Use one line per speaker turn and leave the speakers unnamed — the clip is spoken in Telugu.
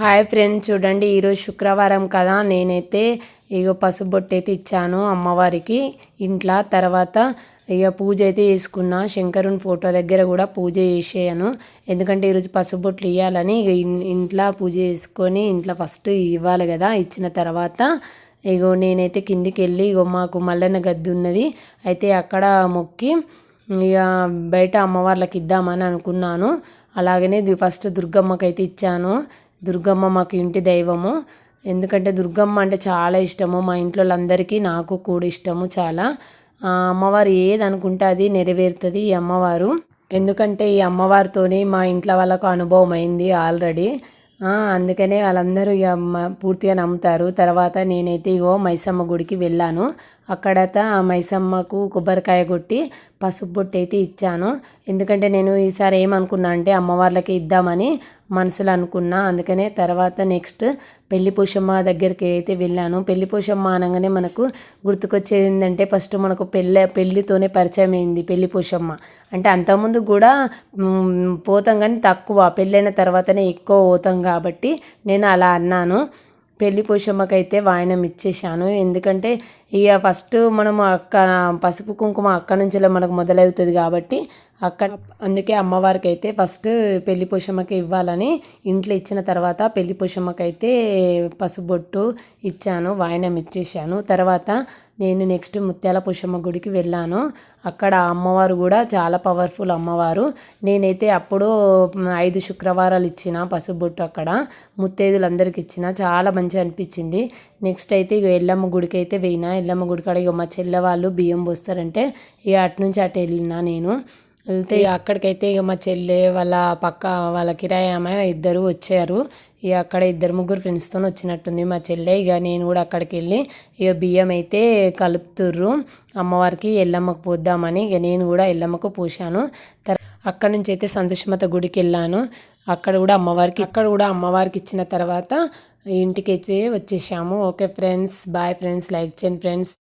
హాయ్ ఫ్రెండ్స్ చూడండి ఈరోజు శుక్రవారం కదా. నేనైతే ఇక పసుబొట్టు అయితే ఇచ్చాను అమ్మవారికి ఇంట్లో. తర్వాత ఇక పూజ అయితే చేసుకున్నా. శంకరుని ఫోటో దగ్గర కూడా పూజ చేసేయను. ఎందుకంటే ఈరోజు పసుబొట్లు ఇవ్వాలని ఇక ఇంట్లో పూజ చేసుకొని ఇంట్లో ఫస్ట్ ఇవ్వాలి కదా ఇచ్చిన తర్వాత ఇగో నేనైతే కిందికి వెళ్ళి ఇగో మాకు మల్లన్న గద్ది ఉన్నది. అయితే అక్కడ మొక్కి ఇక బయట అమ్మవార్లకి ఇద్దామని అనుకున్నాను. అలాగనే ఫస్ట్ దుర్గమ్మకి అయితే ఇచ్చాను. దుర్గమ్మ మాకు ఇంటి దైవము. ఎందుకంటే దుర్గమ్మ అంటే చాలా ఇష్టము. మా ఇంట్లో అందరికీ నాకు కూడా ఇష్టము చాలా. అమ్మవారు ఏది అనుకుంటే అది నెరవేరుతుంది ఈ అమ్మవారు. ఎందుకంటే ఈ అమ్మవారితోనే మా ఇంట్లో వాళ్ళకు అనుభవం అయింది ఆల్రెడీ. అందుకనే వాళ్ళందరూ ఇక పూర్తిగా నమ్ముతారు. తర్వాత నేనైతే ఇగో మైసమ్మ గుడికి వెళ్ళాను. అక్కడత మైసమ్మకు కొబ్బరికాయ కొట్టి పసుపు బొట్టు అయితే ఇచ్చాను. ఎందుకంటే నేను ఈసారి ఏమనుకున్నా అంటే అమ్మవార్లకి ఇద్దామని మనసులో అనుకున్నా. అందుకనే తర్వాత నెక్స్ట్ పెళ్ళి పూషమ్మ దగ్గరికి అయితే వెళ్ళాను. పెళ్ళి పూషమ్మ అనగానే మనకు గుర్తుకొచ్చేది ఏంటంటే ఫస్ట్ మనకు పెళ్ళి పెళ్ళితోనే పరిచయం అయింది పెళ్ళి పూషమ్మ. అంటే అంతకుముందు కూడా పోతాం కానీ తక్కువ. పెళ్ళైన తర్వాతనే ఎక్కువ పోతాం కాబట్టి నేను అలా అన్నాను. పెళ్ళి పోషమ్మకైతే వాయనం ఇచ్చేసాను ఎందుకంటే ఇక ఫస్ట్ మనము అక్క పసుపు కుంకుమ అక్క నుంచి మనకు మొదలవుతుంది కాబట్టి అక్క అందుకే అమ్మవారికి అయితే ఫస్ట్ పెళ్ళి పోషమ్మకి ఇవ్వాలని ఇంట్లో ఇచ్చిన తర్వాత పెళ్ళి పోషమ్మకి అయితే పసుబొట్టు ఇచ్చాను వాయనం ఇచ్చేసాను తర్వాత నేను నెక్స్ట్ ముత్యాల పుష్యమ్మ గుడికి వెళ్ళాను. అక్కడ అమ్మవారు కూడా చాలా పవర్ఫుల్ అమ్మవారు. నేనైతే అప్పుడు ఐదు శుక్రవారాలు ఇచ్చిన పసుబొట్టు అక్కడ. ముత్తైదులందరికి ఇచ్చిన. చాలా మంచిగా అనిపించింది. నెక్స్ట్ అయితే ఇక ఎల్లమ్మ గుడికి అయితే పోయినా. ఎల్లమ్మ గుడి కాడ ఇక మా చెల్లె వాళ్ళు బియ్యం పోస్తారంటే ఇక అటు నుంచి అటు వెళ్ళినా నేను. వెళ్తే అక్కడికైతే ఇక మా చెల్లె వాళ్ళ పక్క వాళ్ళ కిరాయి ఆమె ఇద్దరు వచ్చారు. ఇక అక్కడ ఇద్దరు ముగ్గురు ఫ్రెండ్స్తో వచ్చినట్టుంది మా చెల్లె. ఇక నేను కూడా అక్కడికి వెళ్ళి ఇక బియ్యం అయితే కలుపుతుర్రు. అమ్మవారికి ఎల్లమ్మకు పోద్దామని ఇక నేను కూడా ఎల్లమ్మకు పూశాను. అక్కడ నుంచి అయితే సంతోషమత గుడికి వెళ్ళాను. అక్కడ కూడా అమ్మవారికి అక్కడ కూడా అమ్మవారికి ఇచ్చిన తర్వాత ఇంటికి అయితే వచ్చేసాము. Okay friends bye friends like చేయండి ఫ్రెండ్స్